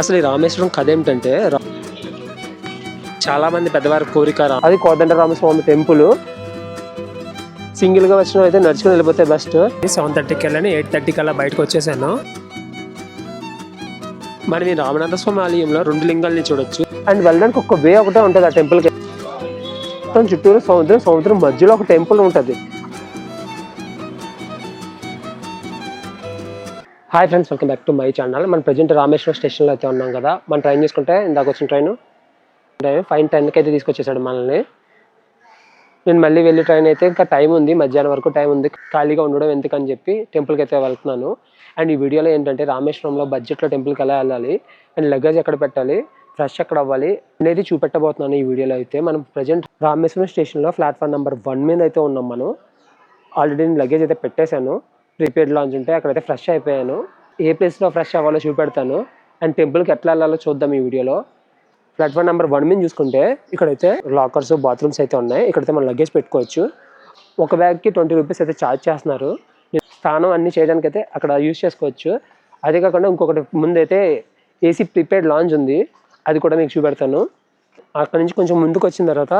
అసలు ఈ రామేశ్వరం కథ ఏమిటంటే చాలా మంది పెద్దవారి కోరిక అది కోదండ రామస్వామి టెంపుల్. సింగిల్గా వచ్చిన అయితే నడుచుకుని వెళ్ళిపోతే బెస్ట్ సెవెన్ థర్టీకి వెళ్ళని ఎయిట్ థర్టీకి అలా బయటకు వచ్చేసాను. మనం ఈ రామనాథ స్వామి ఆలయంలో రెండు లింగాల్ని చూడొచ్చు. అండ్ వెళ్ళడానికి ఒక వే ఒకటే ఉంటుంది ఆ టెంపుల్కి. చుట్టూరు సముద్రం సముద్రం మధ్యలో ఒక టెంపుల్ ఉంటుంది. Hi friends welcome back to my channel మనం ప్రజెంట్ రామేశ్వరం స్టేషన్లో అయితే ఉన్నాం కదా. మనం ట్రైన్ చేసుకుంటే ఇందాక వచ్చిన ట్రైన్ ట్రైన్ టెన్కి అయితే తీసుకొచ్చేసాడు మనల్ని. నేను మళ్ళీ వెళ్ళి ట్రైన్ అయితే ఇంకా టైం ఉంది. మధ్యాహ్నం వరకు టైం ఉంది. ఖాళీగా ఉండడం ఎందుకని చెప్పి టెంపుల్కి అయితే వెళ్తున్నాను. అండ్ ఈ వీడియోలో ఏంటంటే రామేశ్వరంలో బడ్జెట్లో టెంపుల్కి ఎలా వెళ్ళాలి? అండ్ లగేజ్ ఎక్కడ పెట్టాలి? ఫ్రెష్ ఎక్కడ అవ్వాలి? అనేది చూపెట్టబోతున్నాను ఈ వీడియోలో అయితే. మనం ప్రజెంట్ రామేశ్వరం స్టేషన్లో ప్లాట్ఫామ్ నెంబర్ వన్ మీద అయితే ఉన్నాం మనం. ఆల్రెడీ నేను లగేజ్ అయితే పెట్టేశాను. ప్రీపెయిడ్ లాంచ్ ఉంటే అక్కడైతే ఫ్రెష్ అయిపోయాను. ఏ ప్లేస్లో ఫ్రెష్ అవ్వాలో చూపెడతాను. అండ్ టెంపుల్కి ఎట్లా వెళ్ళాలో చూద్దాం ఈ వీడియోలో. ప్లాట్ఫామ్ నెంబర్ వన్ మీద చూసుకుంటే ఇక్కడైతే లాకర్స్ బాత్రూమ్స్ అయితే ఉన్నాయి. ఇక్కడైతే మనం లగేజ్ పెట్టుకోవచ్చు. ఒక బ్యాగ్కి ట్వంటీ రూపీస్ అయితే ఛార్జ్ చేస్తున్నారు. స్నానం అన్ని చేయడానికి అయితే అక్కడ యూజ్ చేసుకోవచ్చు. అదే కాకుండా ఇంకొకటి ముందైతే ఏసీ ప్రీపెయిడ్ లాంచ్ ఉంది. అది కూడా మీకు చూపెడతాను. అక్కడ నుంచి కొంచెం ముందుకు వచ్చిన తర్వాత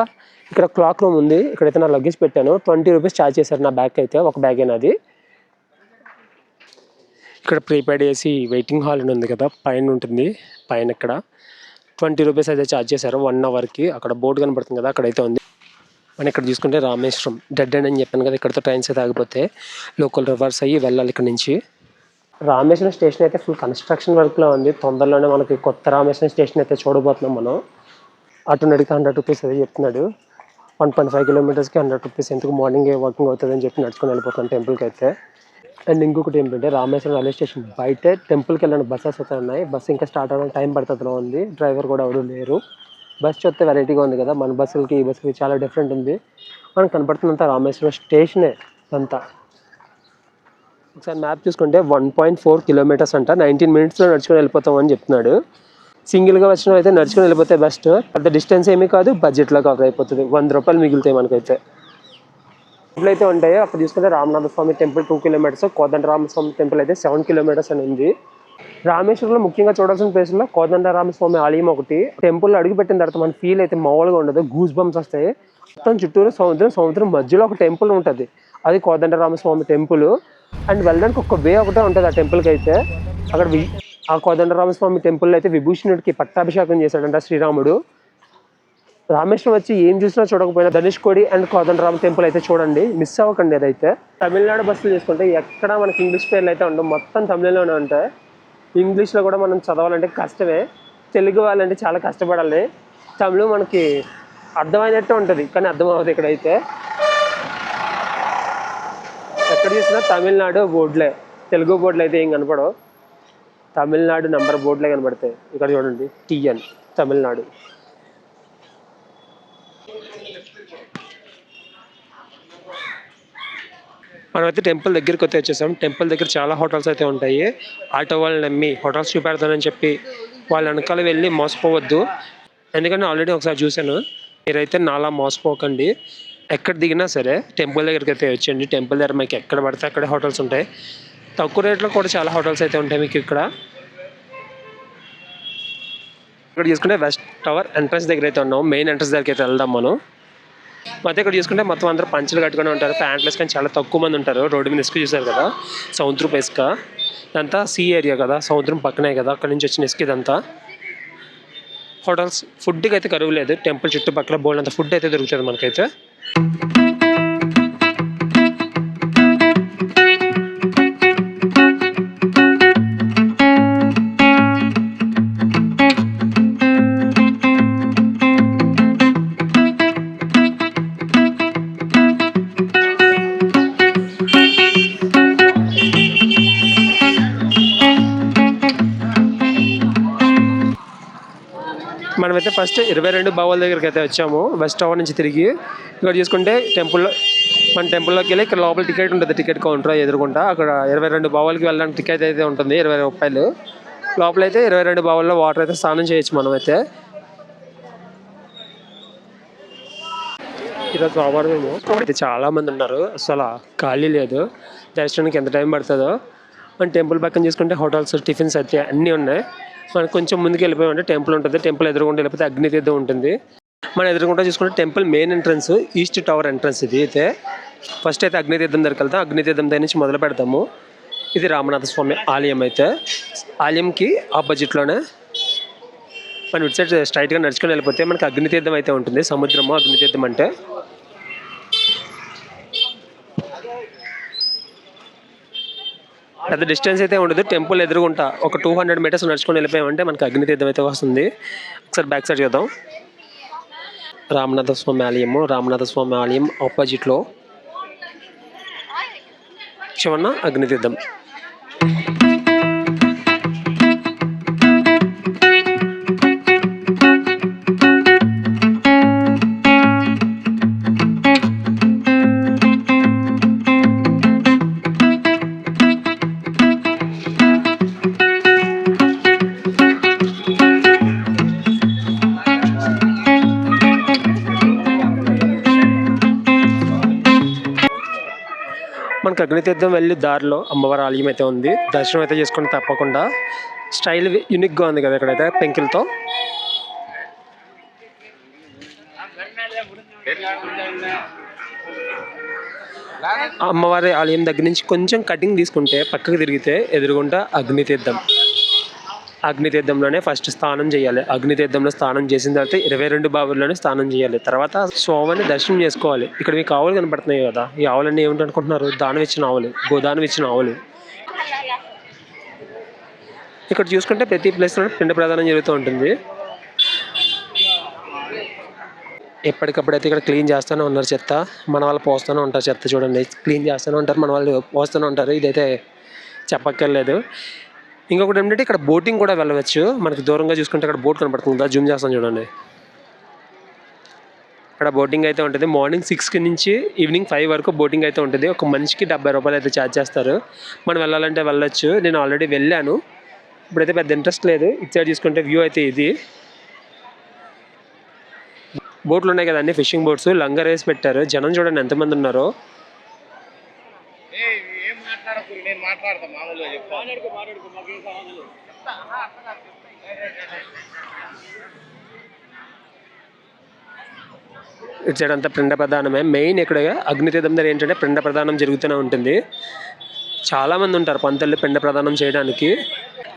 ఇక్కడ క్లాక్ రూమ్ ఉంది. ఇక్కడైతే నా లగేజ్ పెట్టాను. ట్వంటీ రూపీస్ ఛార్జ్ చేశారు నా బ్యాగ్ అయితే. ఒక బ్యాగ్ అది ఇక్కడ ప్రీపెయిడ్ ఏసీ వెయిటింగ్ హాల్ అని ఉంది కదా పైన ఉంటుంది పైన ఇక్కడ. ట్వంటీ రూపీస్ అయితే ఛార్జ్ చేశారు వన్ అవర్కి అక్కడ బోర్డు కనబడుతుంది కదా అక్కడైతే ఉంది. మనం ఇక్కడ చూసుకుంటే రామేశ్వరం డెడ్ ఎండ్ అని చెప్పాను కదా ఇక్కడతో ట్రైన్స్ అయితే ఆగిపోతే లోకల్ రివర్స్ అయ్యి వెళ్ళాలి ఇక్కడ నుంచి. రామేశ్వరం స్టేషన్ అయితే ఫుల్ కన్స్ట్రక్షన్ వర్క్లో ఉంది. తొందరలోనే మనకి కొత్త రామేశ్వరం స్టేషన్ అయితే చూడబోతున్నాం మనం. అటు నడికి హండ్రెడ్ రూపీస్ అయితే చెప్తున్నాడు. వన్ పాయింట్ ఫైవ్ కిలోమీటర్స్కి హండ్రెడ్ రూపీస్ ఎందుకు మార్నింగ్ వర్కింగ్ అవుతుందని చెప్పి నడుచుకొని వెళ్ళిపోతాం టెంపుల్కి అయితే. అండ్ ఇంకొకటి ఏంటంటే రామేశ్వరం రైల్వే స్టేషన్ బయటే టెంపుల్కి వెళ్ళిన బస్సెస్ అయితే ఉన్నాయి. బస్సు ఇంకా స్టార్ట్ అవ్వడానికి టైం పడుతుందో ఉంది. డ్రైవర్ కూడా ఎవరు లేరు. బస్ చూస్తే వెరైటీగా ఉంది కదా. మన బస్సులకి ఈ బస్సులకి చాలా డిఫరెంట్ ఉంది. మనకు కనపడుతున్నంత రామేశ్వరం స్టేషనే అంతా. ఒకసారి మ్యాప్ చూసుకుంటే వన్ పాయింట్ ఫోర్ కిలోమీటర్స్ అంట. నైన్టీన్ మినిట్స్లో నడుచుకొని వెళ్ళిపోతాం అని చెప్తున్నాడు. సింగిల్గా వచ్చిన అయితే నడుచుకొని వెళ్ళిపోతే బెస్ట్. అంత డిస్టెన్స్ ఏమీ కాదు. బడ్జెట్లో కవర్ అయిపోతుంది. వంద రూపాయలు మిగులుతాయి మనకైతే. టెంపుల్ అయితే ఉంటాయి అక్కడ చూసుకుంటే Ramanatha Swamy temple two kilometres Kodanda Ramaswamy temple అయితే సెవెన్ కిలోమీటర్స్ అని ఉంది. రామేశ్వరంలో ముఖ్యంగా చూడాల్సిన ప్లేస్లో కోదండ రామస్వామి ఆలయం ఒకటి. టెంపుల్ అడుగు పెట్టిన తర్వాత మన ఫీల్ అయితే మామూలుగా ఉండదు గూస్ బంప్స్ వస్తాయి. మొత్తం చుట్టూరు సముద్రం సముద్రం మధ్యలో ఒక టెంపుల్ ఉంటుంది. అది కోదండ రామస్వామి టెంపుల్ అండ్ వెళ్ళడానికి ఒక వే ఒకటే ఉంటుంది ఆ టెంపుల్కి అయితే. అక్కడ వి- ఆ కోదండ రామస్వామి టెంపుల్ అయితే విభూషణుడికి పట్టాభిషేకం చేశాడంట శ్రీరాముడు. రామేశ్వరం వచ్చి ఏం చూసినా చూడకపోయినా ధనుష్కోడి అండ్ కోదండరామ టెంపుల్ అయితే చూడండి. మిస్ అవ్వకండి అదైతే తమిళనాడు బస్సులు చూసుకుంటే ఎక్కడ మనకి ఇంగ్లీష్ పేర్లు అయితే ఉండవు. మొత్తం తమిళలోనే ఉంటాయి. ఇంగ్లీష్లో కూడా మనం చదవాలంటే కష్టమే. తెలుగు వాళ్ళంటే చాలా కష్టపడాలి. తమిళం మనకి అర్థమైనట్టు ఉంటుంది. కానీ అర్థం అవ్వదు ఇక్కడైతే. ఎక్కడ చూసినా తమిళనాడు బోర్డులే. తెలుగు బోర్డులు అయితే ఏం కనపడవు. తమిళనాడు నంబర్ బోర్డులే కనబడతాయి ఇక్కడ చూడండి. టిఎన్ తమిళనాడు. మనమైతే టెంపుల్ దగ్గరికి అయితే వచ్చేసాం. టెంపుల్ దగ్గర చాలా హోటల్స్ అయితే ఉంటాయి. ఆటో వాళ్ళని నమ్మి హోటల్స్ చూపెడతానని చెప్పి వాళ్ళ వెనకాల వెళ్ళి మోసపోవద్దు. ఎందుకంటే ఆల్రెడీ ఒకసారి చూశాను. మీరైతే నాలా మోసపోకండి. ఎక్కడ దిగినా సరే టెంపుల్ దగ్గరికి అయితే వచ్చేయండి. టెంపుల్ దగ్గర మీకు ఎక్కడ పడితే అక్కడే హోటల్స్ ఉంటాయి. తక్కువ రేట్లో కూడా చాలా హోటల్స్ అయితే ఉంటాయి మీకు ఇక్కడ. ఇక్కడ చూసుకుంటే వెస్ట్ టవర్ ఎంట్రన్స్ దగ్గర అయితే ఉన్నాం. మెయిన్ ఎంట్రన్స్ దగ్గరికి అయితే వెళ్దాం మనం. మొత్తం ఇక్కడ చూసుకుంటే మొత్తం అందరూ పంచులు కట్టుకొని ఉంటారు. ప్యాంట్లు కానీ చాలా తక్కువ మంది ఉంటారు. రోడ్డు మీద ఇసుక చూసారు కదా? సముద్రం ఇసుక. ఇదంతా సీ ఏరియా కదా? సముద్రం పక్కనే కదా? అక్కడి నుంచి వచ్చిన ఇసుక ఇదంతా. హోటల్స్. ఫుడ్కి అయితే కరువు లేదు. టెంపుల్ చుట్టుపక్కల బోల్డ్ అంత ఫుడ్ అయితే దొరుకుతుంది మనకైతే. ఫస్ట్ ఇరవై రెండు బావుల దగ్గరికి అయితే వచ్చాము. వెస్ట్ టవర్ నుంచి తిరిగి ఇక్కడ చూసుకుంటే టెంపుల్లో మన టెంపుల్లోకి వెళ్ళి ఇక్కడ లోపల టికెట్ ఉంటుంది టికెట్ కౌంటర్ ఎదురుకుంటా. అక్కడ ఇరవై రెండు బావులకి వెళ్ళడానికి టికెట్ అయితే ఉంటుంది ఇరవై రూపాయలు. లోపలైతే ఇరవై రెండు బావల్లో వాటర్ అయితే స్నానం చేయొచ్చు మనమైతే. ఈరోజు సోమవారం మేము. అయితే చాలా మంది ఉన్నారు. అసలు ఖాళీ లేదు. దర్శనానికి ఎంత టైం పడుతుందో. మన టెంపుల్ పక్కన చూసుకుంటే హోటల్స్ టిఫిన్స్ అయితే అన్నీ ఉన్నాయి. మనకు కొంచెం ముందుకు వెళ్ళిపోయామంటే టెంపుల్ ఉంటుంది. టెంపుల్ ఎదురుగుండా వెళ్ళిపోతే అగ్నితీర్థం ఉంటుంది. మనం ఎదురుకుంటూ చూసుకుంటే temple main entrance east tower entrance ఇది. అయితే ఫస్ట్ అయితే అగ్నితీర్థం దగ్గరికి వెళ్తాం. అగ్నితీర్థం దగ్గర నుంచి మొదలు పెడతాము. ఇది రామనాథ స్వామి ఆలయం అయితే. ఆలయంకి ఆపోజిట్లోనే మనం ఇటు సైడ్ స్ట్రైట్గా నడుచుకొని వెళ్ళిపోతే మనకి అగ్నితీర్థం అయితే ఉంటుంది. సముద్రము అగ్నితీర్థం అంటే. పెద్ద డిస్టెన్స్ అయితే ఉండదు. టెంపుల్ ఎదురుగుంటా ఒక టూ హండ్రెడ్ మీటర్స్ నడుచుకొని వెళ్ళిపోయామంటే మనకి అగ్నితీర్థం అయితే వస్తుంది. ఒకసారి బ్యాక్ సైడ్ చూద్దాం. రామనాథ స్వామి ఆలయము రామనాథ స్వామి ఆలయం ఆపోజిట్లో శివన్న అగ్నితీర్థం. తీర్థం వెళ్ళి దారిలో అమ్మవారి ఆలయం అయితే ఉంది దర్శనం అయితే చేసుకుని తప్పకుండా. స్టైల్ యూనిక్గా ఉంది కదా ఇక్కడైతే పెంకిల్తో. అమ్మవారి ఆలయం దగ్గర నుంచి కొంచెం కటింగ్ తీసుకుంటే పక్కకు తిరిగితే ఎదురుగుంటా అగ్నితీర్థం. అగ్నితీర్థంలోనే ఫస్ట్ స్నానం చేయాలి. అగ్నితీర్థంలో స్నానం చేసిన తర్వాత ఇరవై రెండు బావుల్లోనే స్నానం చేయాలి. తర్వాత స్వామిని దర్శనం చేసుకోవాలి. ఇక్కడ మీకు ఆవులు కనపడుతున్నాయి కదా ఈ ఆవులన్నీ ఏమిటి అనుకుంటున్నారు? దానం ఇచ్చిన ఆవులు గోదానం ఇచ్చిన ఆవులు. ఇక్కడ చూసుకుంటే ప్రతి ప్లేస్లో పిండ ప్రదానం జరుగుతూ ఉంటుంది. ఎప్పటికప్పుడు అయితే ఇక్కడ క్లీన్ చేస్తూనే ఉన్నారు చెత్త. మన వాళ్ళు పోస్తూనే ఉంటారు చెత్త చూడండి. క్లీన్ చేస్తూనే ఉంటారు మన వాళ్ళు పోస్తూనే ఉంటారు. ఇదైతే చెప్పక్కర్లేదు. ఇంకొకటి ఏంటంటే ఇక్కడ బోటింగ్ కూడా వెళ్ళవచ్చు. మనకి దూరంగా చూసుకుంటే అక్కడ బోట్ కనబడుతుంది జూమ్ చేస్తాను చూడండి. అక్కడ బోటింగ్ అయితే ఉంటుంది. మార్నింగ్ సిక్స్కి నుంచి ఈవినింగ్ ఫైవ్ వరకు బోటింగ్ అయితే ఉంటుంది. ఒక మనిషికి డెబ్బై రూపాయలు అయితే ఛార్జ్ చేస్తారు. మనం వెళ్ళాలంటే వెళ్ళొచ్చు. నేను ఆల్రెడీ వెళ్ళాను. ఇప్పుడైతే పెద్ద ఇంట్రెస్ట్ లేదు. ఇటు సైడ్ చూసుకుంటే వ్యూ అయితే ఇది. బోట్లు ఉన్నాయి కదండి ఫిషింగ్ బోట్స్ లంగర్ వేసి పెట్టారు. జనం చూడండి ఎంతమంది ఉన్నారో ఏయ్, ఏం మాట్లాడకూడదు నేను మాట్లాడతా మామూలుగా చెప్తా. ఇటు సైడ్ అంతా పిండ ప్రధానమే. మెయిన్ ఇక్కడ అగ్నితీర్థం దగ్గర ఏంటంటే పిండ ప్రదానం జరుగుతూనే ఉంటుంది. చాలా మంది ఉంటారు పంతులు పిండ ప్రదానం చేయడానికి.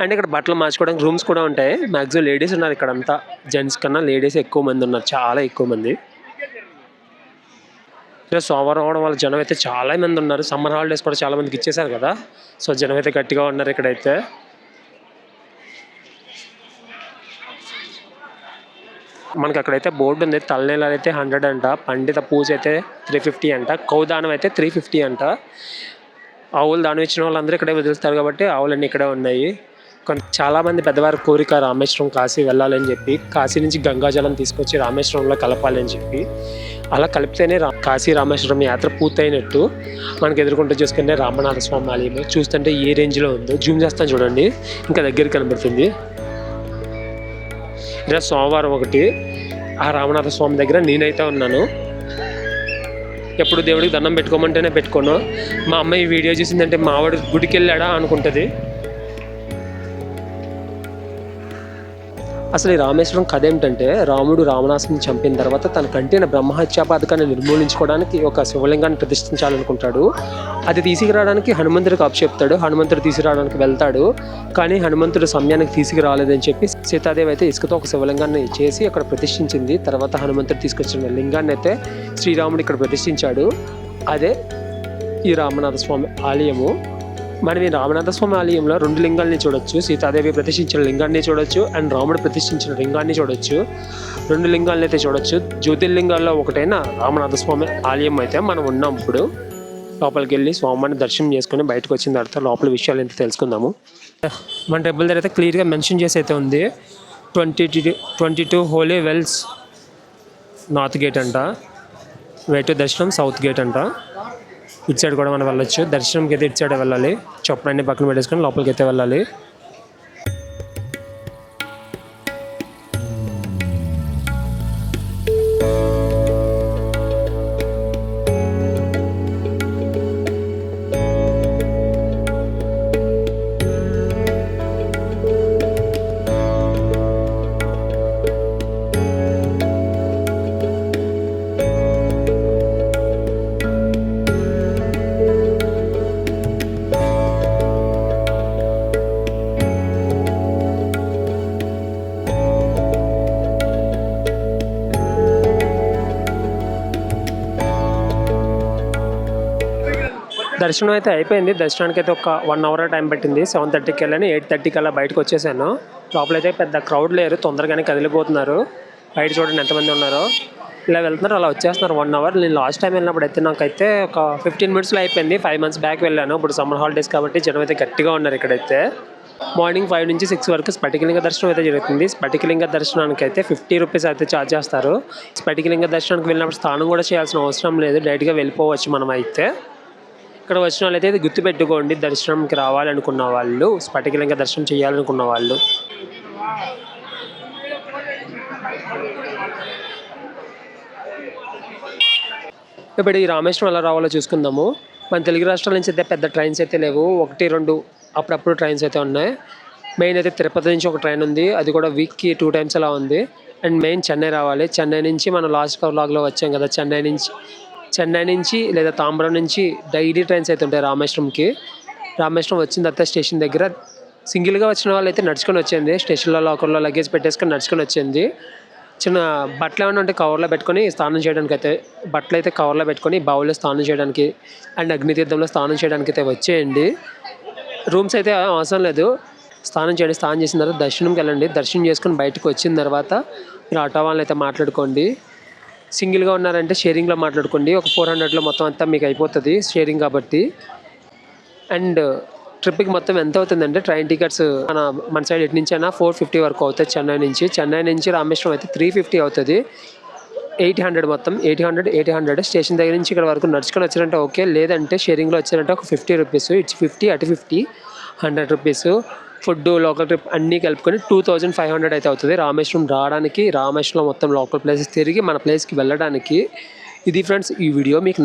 అండ్ ఇక్కడ బట్టలు మార్చుకోవడానికి రూమ్స్ కూడా ఉంటాయి. మ్యాక్సిమం లేడీస్ ఉన్నారు ఇక్కడ అంతా జెంట్స్ కన్నా లేడీస్ ఎక్కువ మంది ఉన్నారు చాలా ఎక్కువ మంది. ఇక్కడ సోమవారం అవడం వల్ల జనం అయితే చాలా మంది ఉన్నారు. సమ్మర్ హాలిడేస్ కూడా చాలా మందికి ఇచ్చేశారు కదా. సో జనం అయితే గట్టిగా ఉన్నారు ఇక్కడైతే. మనకి అక్కడైతే బోర్డు ఉంది. తలనీళ్ళు అయితే హండ్రెడ్ అంట. పండిత పూజ అయితే త్రీ ఫిఫ్టీ అంట. కౌదానం అయితే త్రీ ఫిఫ్టీ అంట. ఆవులు దానం ఇచ్చిన వాళ్ళందరూ ఇక్కడే వదిలిస్తారు కాబట్టి ఆవులన్నీ ఇక్కడే ఉన్నాయి. కొంత చాలామంది పెద్దవారి కోరిక రామేశ్వరం కాశీ వెళ్ళాలని చెప్పి కాశీ నుంచి గంగాజలం తీసుకొచ్చి రామేశ్వరంలో కలపాలని చెప్పి. అలా కలిపితేనే రా కాశీ రామేశ్వరం యాత్ర పూర్తయినట్టు మనకి ఎదుర్కొంటూ చూసుకుంటే రామనాథ స్వామి ఆలయం చూస్తుంటే ఏ రేంజ్లో ఉందో. జూమ్ చేస్తాను చూడండి. ఇంకా దగ్గర కనబడుతుంది. ఇలా సోమవారం ఒకటి ఆ రామనాథ స్వామి దగ్గర నేనైతే ఉన్నాను. ఎప్పుడు దేవుడికి దండం పెట్టుకోమంటేనే పెట్టుకోను. మా అమ్మాయి ఈ వీడియో చూసిందంటే మావాడు గుడికి వెళ్ళాడా అనుకుంటుంది. అసలు ఈ రామేశ్వరం కథ ఏమిటంటే రాముడు రావణాసుని చంపిన తర్వాత తన కంటిన బ్రహ్మహత్యా పథకాన్ని నిర్మూలించుకోవడానికి ఒక శివలింగాన్ని ప్రతిష్ఠించాలనుకుంటాడు. అది తీసుకురావడానికి హనుమంతుడికి అప్పచెప్తాడు. హనుమంతుడు తీసుకురావడానికి వెళ్తాడు. కానీ హనుమంతుడు సమయానికి తీసుకురాలేదని చెప్పి సీతాదేవి అయితే ఇసుకతో ఒక శివలింగాన్ని చేసి అక్కడ ప్రతిష్ఠించింది. తర్వాత హనుమంతుడు తీసుకొచ్చిన లింగాన్ని అయితే శ్రీరాముడు ఇక్కడ ప్రతిష్ఠించాడు. అదే ఈ రామనాథ స్వామి ఆలయము. మనం ఈ రామనాథ స్వామి ఆలయంలో రెండు లింగాల్ని చూడొచ్చు. సీతాదేవి ప్రతిష్ఠించిన లింగాన్ని చూడొచ్చు అండ్ రాముడు ప్రతిష్ఠించిన లింగాన్ని చూడొచ్చు. రెండు లింగాలను అయితే చూడొచ్చు. జ్యోతిర్లింగాల్లో ఒకటైన రామనాథ స్వామి ఆలయం అయితే మనం ఉన్నాం ఇప్పుడు. లోపలికి వెళ్ళి స్వామిని దర్శనం చేసుకుని బయటకు వచ్చిన తర్వాత లోపల విషయాలు అయితే తెలుసుకుందాము. మన టెంపుల్ దగ్గర అయితే క్లియర్గా మెన్షన్ చేసి అయితే ఉంది. Twenty twenty two holy wells north gate అంట. వెటు దర్శనం సౌత్ గేట్ అంట. ఇటు సైడ్ కూడా మనం వెళ్ళొచ్చు. దర్శనంకి అయితే ఇటు సైడ్ వెళ్ళాలి. చొప్పులన్నీ పక్కన పెట్టేసుకొని లోపలికి అయితే వెళ్ళాలి. దర్శనం అయితే అయిపోయింది. దర్శనానికి అయితే ఒక వన్ అవర్ టైం పట్టింది. సెవెన్ థర్టీకి వెళ్ళాను. ఎయిట్ థర్టీకి అలా బయటకు వచ్చేసాను. లోపలైతే పెద్ద క్రౌడ్ లేరు. తొందరగానే కదిలిపోతున్నారు. బయట చూడండి ఎంతమంది ఉన్నారో. ఇలా వెళ్తున్నారు. అలా వచ్చేస్తున్నారు వన్ అవర్ నేను లాస్ట్ టైం వెళ్ళినప్పుడు అయితే నాకైతే ఒక ఫిఫ్టీన్ మినిట్స్లో అయిపోయింది. ఫైవ్ మంత్స్ బ్యాక్ వెళ్ళాను. ఇప్పుడు సమ్మర్ హాలిడేస్ కాబట్టి జనం అయితే గట్టిగా ఉన్నారు ఇక్కడైతే. మార్నింగ్ ఫైవ్ నుంచి సిక్స్ వరకు స్ఫటికలింగ దర్శనం అయితే జరుగుతుంది. స్ఫటికలింగ దర్శనానికి అయితే ఫిఫ్టీ రూపీస్ అయితే ఛార్జ్ చేస్తారు. స్ఫటికలింగ దర్శనానికి వెళ్ళినప్పుడు స్నానం కూడా చేయాల్సిన అవసరం లేదు. డైరెక్ట్గా వెళ్ళిపోవచ్చు మనం అయితే ఇక్కడ వచ్చిన వాళ్ళైతే ఇది గుర్తుపెట్టుకోండి దర్శనంకి రావాలనుకున్న వాళ్ళు స్ఫటికలింగ దర్శనం చేయాలనుకున్న వాళ్ళు. ఇప్పుడు ఈ రామేశ్వరం ఎలా రావాలో చూసుకుందాము. మన తెలుగు రాష్ట్రాల నుంచి అయితే పెద్ద ట్రైన్స్ అయితే లేవు. ఒకటి రెండు అప్పుడప్పుడు ట్రైన్స్ అయితే ఉన్నాయి. మెయిన్ అయితే తిరుపతి నుంచి ఒక ట్రైన్ ఉంది. అది కూడా వీక్కి టూ టైమ్స్ అలా ఉంది. అండ్ మెయిన్ చెన్నై రావాలి. చెన్నై నుంచి మనం లాస్ట్ వ్లాగ్లో వచ్చాం కదా. చెన్నై నుంచి చెన్నై నుంచి లేదా తాంబరం నుంచి డైలీ ట్రైన్స్ అయితే ఉంటాయి రామేశ్వరంకి. రామేశ్వరం వచ్చిన తర్వాత స్టేషన్ దగ్గర సింగిల్గా వచ్చిన వాళ్ళు అయితే నడుచుకొని వచ్చింది స్టేషన్లో లాకర్లో లగేజ్ పెట్టేసుకొని నడుచుకొని వచ్చింది చిన్న బట్టలు ఏమైనా ఉంటే కవర్లో పెట్టుకొని స్నానం చేయడానికి అయితే బట్టలు అయితే కవర్లో పెట్టుకొని బావుల్లో స్నానం చేయడానికి అండ్ అగ్నితీర్థంలో స్నానం చేయడానికి అయితే వచ్చేయండి. రూమ్స్ అయితే అవసరం లేదు. స్నానం చేయండి. స్నానం చేసిన తర్వాత దర్శనంకి వెళ్ళండి. దర్శనం చేసుకొని బయటకు వచ్చిన తర్వాత మీరు ఆటో వాళ్ళని అయితే మాట్లాడుకోండి. సింగిల్గా ఉన్నారంటే షేరింగ్లో మాట్లాడుకోండి. ఒక ఫోర్ హండ్రెడ్లో మొత్తం అంతా మీకు అయిపోతుంది షేరింగ్ కాబట్టి. అండ్ ట్రిప్కి మొత్తం ఎంత అవుతుందంటే ట్రైన్ టికెట్స్ మన మన సైడ్ ఎటు నుంచి అయినా ఫోర్ ఫిఫ్టీ వరకు అవుతుంది చెన్నై నుంచి. చెన్నై నుంచి రామేశ్వరం అయితే త్రీ ఫిఫ్టీ అవుతుంది. ఎయిట్ హండ్రెడ్ మొత్తం eight hundred eight hundred. Station దగ్గర నుంచి ఇక్కడ వరకు నడుచుకొని వచ్చారంటే ఓకే. లేదంటే షేరింగ్లో వచ్చారంటే ఒక ఫిఫ్టీ రూపీస్. ఇట్స్ ఫిఫ్టీ అటు fifty hundred rupees. Food local trip అన్నీ కలుపుకొని టూ థౌజండ్ ఫైవ్ హండ్రెడ్ అయితే అవుతుంది. రామేశ్వరం రావడానికి రామేశ్వరం మొత్తం లోకల్ ప్లేసెస్ తిరిగి మన ప్లేస్కి వెళ్ళడానికి. ఇది ఫ్రెండ్స్ ఈ వీడియో మీకు